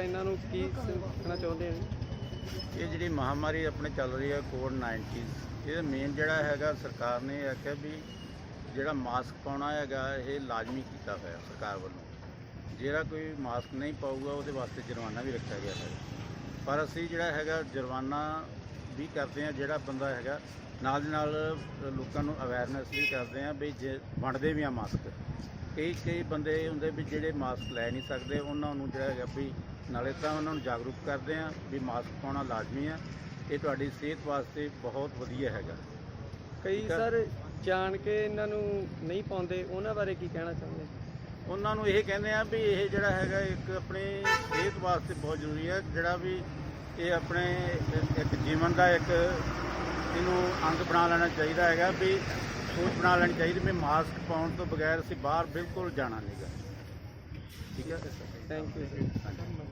ਇਹਨਾਂ ਨੂੰ ਕੀ ਕਹਿਣਾ ਚਾਹੁੰਦੇ ਨੇ ਇਹ ਜਿਹੜੀ ਮਹਾਮਾਰੀ ਆਪਣੇ ਚੱਲ ਰਹੀ ਹੈ ਕੋਵਿਡ 19 ਇਹਦਾ ਮੇਨ ਜਿਹੜਾ ਹੈਗਾ ਸਰਕਾਰ ਨੇ ਇਹ ਆਖਿਆ ਵੀ ਜਿਹੜਾ ਮਾਸਕ ਪਾਉਣਾ ਹੈਗਾ, ਇਹ ਲਾਜ਼ਮੀ ਕੀਤਾ ਹੋਇਆ ਸਰਕਾਰ ਵੱਲੋਂ। ਜਿਹੜਾ ਕੋਈ ਮਾਸਕ ਨਹੀਂ ਪਾਊਗਾ, ਉਹਦੇ ਵਾਸਤੇ ਜੁਰਮਾਨਾ ਵੀ ਰੱਖਿਆ ਗਿਆ ਹੈ ਪਰ ਅਸੀਂ ਜਿਹੜਾ ਹੈਗਾ ਜੁਰਮਾਨਾ ਵੀ ਕਰਦੇ ਆ ਜਿਹੜਾ ਬੰਦਾ ਹੈਗਾ, ਨਾਲ ਦੀ ਨਾਲ ਲੋਕਾਂ ਨੂੰ ਅਵੇਅਰਨੈਸ ਵੀ ਕਰਦੇ ਆ ਵੀ ਜੇ ਵੰਡਦੇ ਵੀ ਆ ਮਾਸਕ ਕਈ ਕਈ ਬੰਦੇ ਹੁੰਦੇ ਵੀ ਜਿਹੜੇ ਮਾਸਕ ਲੈ ਨਹੀਂ ਸਕਦੇ ਉਹਨਾਂ ਨੂੰ ਜਿਹੜਾ ਹੈਗਾ ਵੀ ਨਾਲੇ ਤਾਂ ਉਹਨਾਂ ਨੂੰ ਜਾਗਰੂਕ ਕਰਦੇ ਆ ਵੀ ਮਾਸਕ ਪਾਉਣਾ ਲਾਜ਼ਮੀ ਆ। ਇਹ ਤੁਹਾਡੀ ਸਿਹਤ ਵਾਸਤੇ ਬਹੁਤ ਵਧੀਆ ਹੈਗਾ। ਕਈ। ਸਰ ਜਾਣ ਕੇ ਇਹਨਾਂ ਨੂੰ ਨਹੀਂ ਪਾਉਂਦੇ ਉਹਨਾਂ ਬਾਰੇ ਕੀ ਕਹਿਣਾ ਚਾਹੁੰਦੇ? ਉਹਨਾਂ ਨੂੰ ਇਹ ਕਹਿੰਦੇ ਆ ਵੀ ਇਹ ਜਿਹੜਾ ਹੈਗਾ ਇੱਕ ਆਪਣੀ ਸਿਹਤ ਵਾਸਤੇ ਬਹੁਤ ਜ਼ਰੂਰੀ ਹੈ ਜਿਹੜਾ ਵੀ ਇਹ ਆਪਣੇ ਇੱਕ ਜੀਵਨ ਦਾ ਇੱਕ ਇਹਨੂੰ ਅੰਗ ਬਣਾ ਲੈਣਾ ਚਾਹੀਦਾ ਹੈਗਾ ਵੀ ਸੋਚ ਬਣਾ ਲੈਣੀ ਚਾਹੀਦੀ ਵੀ ਮਾਸਕ ਪਾਉਣ ਤੋਂ ਬਗੈਰ ਅਸੀਂ ਬਾਹਰ ਬਿਲਕੁਲ ਜਾਣਾ ਨਹੀਂਗਾ ਠੀਕ ਹੈ ਥੈਂਕ ਯੂ